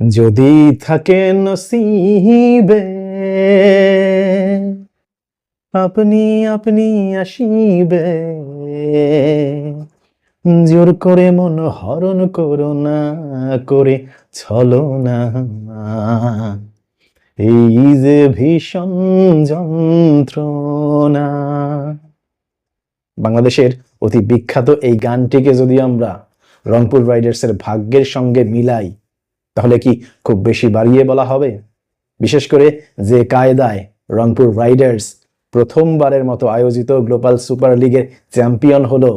যদি থাকে নসিবে, আপনি আপনি আসিবে। জোর করে মন হরণ করো না, করে ছলো না। এই যে ভীষণ যন্ত্রণা। বাংলাদেশের অতি বিখ্যাত এই গানটিকে যদি আমরা রংপুর রাইডার্সের ভাগ্যের সঙ্গে মিলাই তাহলে কি খুব বেশি বাড়িয়ে বলা হবে? বিশেষ করে যে কায়দায় রংপুর রাইডার্স প্রথমবারের মতো আয়োজিত গ্লোবাল সুপার লিগের চ্যাম্পিয়ন হলো,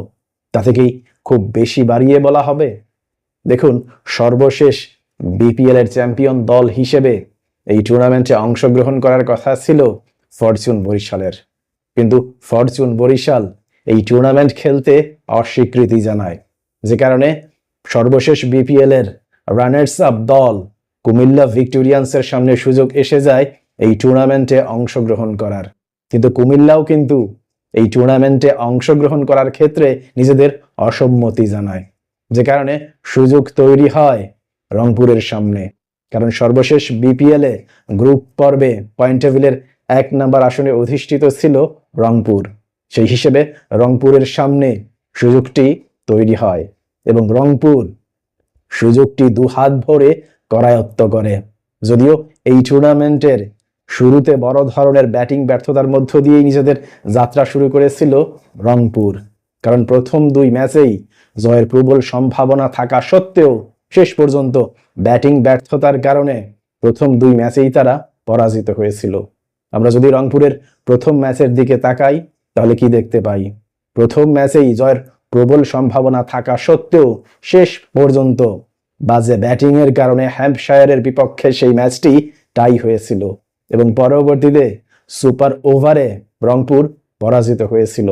তাতে কি খুব বেশি বাড়িয়ে বলা হবে? দেখুন, সর্বশেষ বিপিএল এর চ্যাম্পিয়ন দল হিসেবে এই টুর্নামেন্টে অংশগ্রহণ করার কথা ছিল ফরচুন বরিশালের। কিন্তু ফরচুন বরিশাল এই টুর্নামেন্ট খেলতে অস্বীকৃতি জানায়, যে কারণে সর্বশেষ বিপিএল এর রানার্স আপ দল। কুমিল্লা ভিক্টোরিয়ান্সের সামনে সুযোগ এসে যায় এই টুর্নামেন্টে অংশগ্রহণ করার। কিন্তু কুমিল্লাও কিন্তু এই টুর্নামেন্টে অংশগ্রহণ করার ক্ষেত্রে নিজেদের অসম্মতি জানায়। যে কারণে সুযোগ তৈরি হয় রংপুরের সামনে। কারণ সর্বশেষ বিপিএল গ্রুপ পর্বে পয়েন্ট টেবিলের এক নাম্বার আসনে অধিষ্ঠিত ছিল রংপুর। সেই হিসেবে রংপুরের সামনে সুযোগটি তৈরি হয় এবং রংপুর সুযোগটি দু হাত ভরে করায়ত্ত করে। যদিও এই টুর্নামেন্টের শুরুতে বড় ধরনের ব্যাটিং ব্যর্থতার মধ্য দিয়েই নিজেদের যাত্রা শুরু করেছিল রংপুর। কারণ প্রথম দুই ম্যাচেই জয়ের প্রবল সম্ভাবনা থাকা সত্ত্বেও শেষ পর্যন্ত ব্যাটিং ব্যর্থতার কারণে প্রথম দুই ম্যাচেই তারা পরাজিত হয়েছিল। আমরা যদি রংপুরের প্রথম ম্যাচের দিকে তাকাই, তাহলে কি দেখতে পাই? প্রথম ম্যাচেই জয়ের প্রবল সম্ভাবনা থাকা সত্ত্বেও শেষ পর্যন্ত বাজে ব্যাটিং এর কারণে হ্যাম্পশায়ারের বিপক্ষে সেই ম্যাচটি টাই হয়েছিল এবং পরবর্তীতে সুপার ওভারে রংপুর পরাজিত হয়েছিল।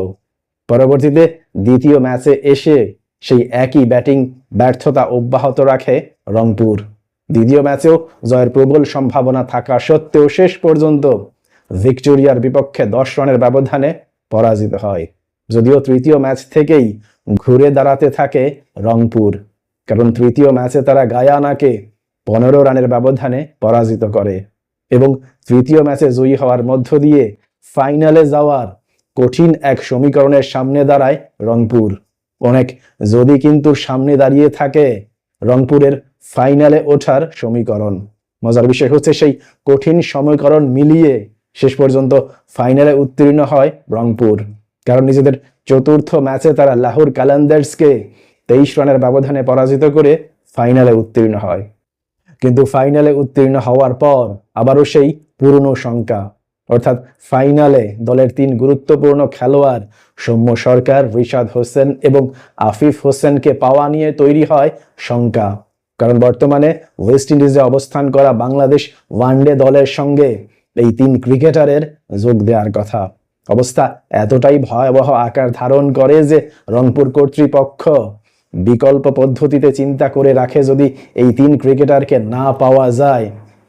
পরবর্তীতে দ্বিতীয় ম্যাচে এসে সেই একই ব্যাটিং ব্যর্থতা অব্যাহত রাখে রংপুর। দ্বিতীয় ম্যাচেও জয়ের প্রবল সম্ভাবনা থাকা সত্ত্বেও শেষ পর্যন্ত ভিক্টোরিয়ার বিপক্ষে দশ রানের ব্যবধানে পরাজিত হয়। যদিও তৃতীয় ম্যাচ থেকেই ঘুরে দাঁড়াতে থাকে রংপুর, কারণ তৃতীয় ম্যাচে তারা গায়ানাকে পনেরো রানের ব্যবধানে পরাজিত করে এবং তৃতীয় ম্যাচে জয়ী হওয়ার মধ্য দিয়ে ফাইনালে যাওয়ার কঠিন এক সমীকরণের সামনে দাঁড়ায় রংপুর। অনেক যদি কিন্তু সামনে দাঁড়িয়ে থাকে রংপুরের ফাইনালে ওঠার সমীকরণ। মজার বিষয় হচ্ছে সেই কঠিন সমীকরণ মিলিয়ে শেষ পর্যন্ত ফাইনালে উত্তীর্ণ হয় রংপুর। কারণ নিজেদের চতুর্থ ম্যাচে তারা লাহোর কালান্দার্সকে তেইশ রানের ব্যবধানে পরাজিত করে ফাইনালে উত্তীর্ণ হয়। কিন্তু ফাইনালে উত্তীর্ণ হওয়ার পর আবারও সেই পুরনো শঙ্কা। অর্থাৎ ফাইনালে দলের তিন গুরুত্বপূর্ণ খেলোয়াড় সৌম্য সরকার, রিশাদ হোসেন এবং আফিফ হোসেনকে পাওয়া নিয়ে তৈরি হয় শঙ্কা। কারণ বর্তমানে ওয়েস্ট ইন্ডিজে অবস্থান করা বাংলাদেশ ওয়ানডে দলের সঙ্গে এই তিন ক্রিকেটারের যোগ দেওয়ার কথা। অবস্থা এতটাই ভয়াবহ আকার ধারণ করে যে রংপুর কর্তৃপক্ষ বিকল্প পদ্ধতিতে চিন্তা করে রাখে যদি এই তিন ক্রিকেটারকে না পাওয়া যায়।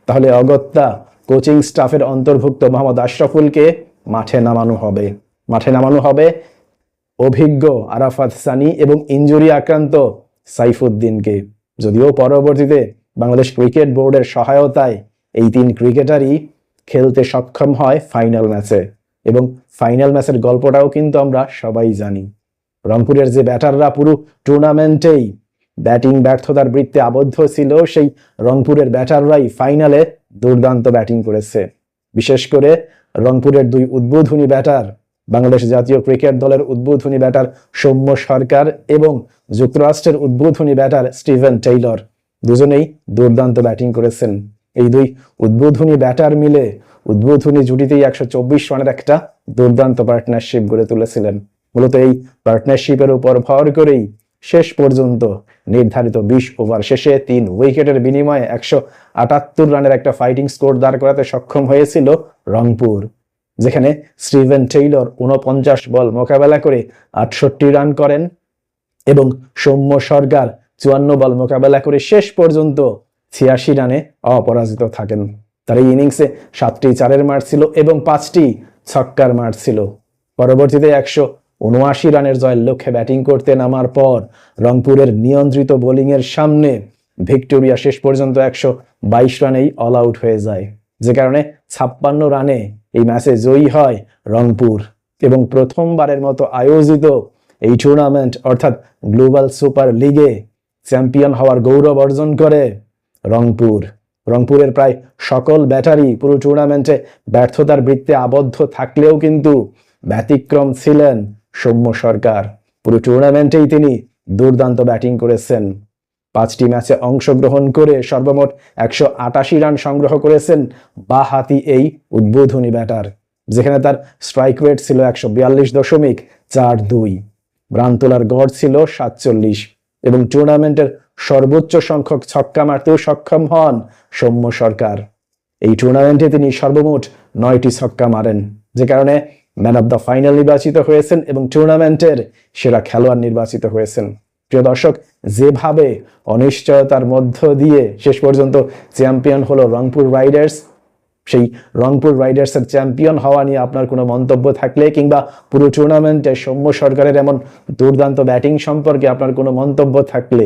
তাহলে অগত্যা কোচিং স্টাফের অন্তর্ভুক্ত মোহাম্মদ আশরাফুলকে মাঠে নামানো হবে। মাঠে নামানো হবে অভিজ্ঞ আরাফাত সানি এবং ইঞ্জুরি আক্রান্ত সাইফুদ্দিনকে। যদিও পরবর্তীতে বাংলাদেশ ক্রিকেট বোর্ডের সহায়তায় এই তিন ক্রিকেটারই খেলতে সক্ষম হয় ফাইনাল ম্যাচে। এবং ফাইনাল ম্যাচের গল্পটাও কিন্তু আমরা সবাই জানি। রংপুরের যে ব্যাটাররা পুরো টুর্নামেন্টেই ব্যাটিং ব্যর্থতার বৃত্তে আবদ্ধ ছিল, সেই রংপুরের ব্যাটাররাই ফাইনালে দুর্দান্ত ব্যাটিং করেছে। বিশেষ করে রংপুরের দুই উদ্বোধনী ব্যাটার, বাংলাদেশ জাতীয় ক্রিকেট দলের উদ্বোধনী ব্যাটার সৌম্য সরকার এবং যুক্তরাষ্ট্রের উদ্বোধনী ব্যাটার স্টিভেন টেইলর। দুজনেই দুর্দান্ত ব্যাটিং করেছেন। এই দুই উদ্বোধনী ব্যাটার মিলে উদ্বোধনী জুটিতেই একশো চব্বিশ রানের একটা দুর্দান্ত পার্টনারশিপ গড়ে তুলেছিলেন। মূলত এই পার্টনারশিপের উপর ভর করেই শেষ পর্যন্ত নির্ধারিত বিশ ওভার শেষে তিন উইকেটের বিনিময়ে একশো আটাত্তর রানের একটা ফাইটিং স্কোর দাঁড় করাতে সক্ষম হয়েছিল রংপুর, যেখানে স্টিভেন টেইলর উনপঞ্চাশ বল মোকাবেলা করে আটষট্টি রান করেন এবং সৌম্য সরকার চুয়ান্ন বল মোকাবেলা করে শেষ পর্যন্ত ছিয়াশি রানে অপরাজিত থাকেন। তার এই ইনিংসে সাতটি চারের মার ছিল এবং পাঁচটি ছক্কার মার ছিল। পরবর্তীতে একশো উনআশি রানের জয়ের লক্ষ্যে ব্যাটিং করতে নামার পর রংপুরের নিয়ন্ত্রিত বোলিংয়ের সামনে ভিক্টোরিয়া শেষ পর্যন্ত একশো বাইশ রানেই অল আউট হয়ে যায়। যে কারণে ছাপ্পান্ন রানে এই ম্যাচে জয়ী হয় রংপুর এবং প্রথমবারের মতো আয়োজিত এই টুর্নামেন্ট অর্থাৎ গ্লোবাল সুপার লিগে চ্যাম্পিয়ন হওয়ার গৌরব অর্জন করে রংপুর। রংপুরের প্রায় সকল ব্যাটারি পুরো টুর্নামেন্টে ব্যর্থতার বৃত্তে আবদ্ধ থাকলেও কিন্তু ব্যতিক্রম ছিলেন সৌম্য সরকার। পুরো টুর্নামেন্টেই তিনি দুর্দান্ত ব্যাটিং করেছেন। পাঁচটি ম্যাচে অংশগ্রহণ করে সর্বমোট একশো আটাশি রান সংগ্রহ করেছেন বা হাতি এই উদ্বোধনী ব্যাটার, যেখানে তার স্ট্রাইক রেট ছিল একশো বিয়াল্লিশ দশমিক চার দুই। রান তোলার গড় ছিল সাতচল্লিশ এবং টুর্নামেন্টের সর্বোচ্চ সংখ্যক ছক্কা মারতেও সক্ষম হন সৌম্য সরকার। এই টুর্নামেন্টে তিনি সর্বমোট নয়টি ছক্কা মারেন, যে কারণে ম্যান অব দ্য ফাইনাল নির্বাচিত হয়েছেন এবং টুর্নামেন্টের সেরা খেলোয়াড় নির্বাচিত হয়েছেন। প্রিয় দর্শক, যেভাবে অনিশ্চয়তার মধ্য দিয়ে শেষ পর্যন্ত চ্যাম্পিয়ন হলো রংপুর রাইডার্স সেই রংপুর রাইডার্সের চ্যাম্পিয়ন হওয়া নিয়ে আপনার কোনো মন্তব্য থাকলে কিংবা পুরো টুর্নামেন্টে সৌম্য সরকারের এমন দুর্দান্ত ব্যাটিং সম্পর্কে আপনার কোনো মন্তব্য থাকলে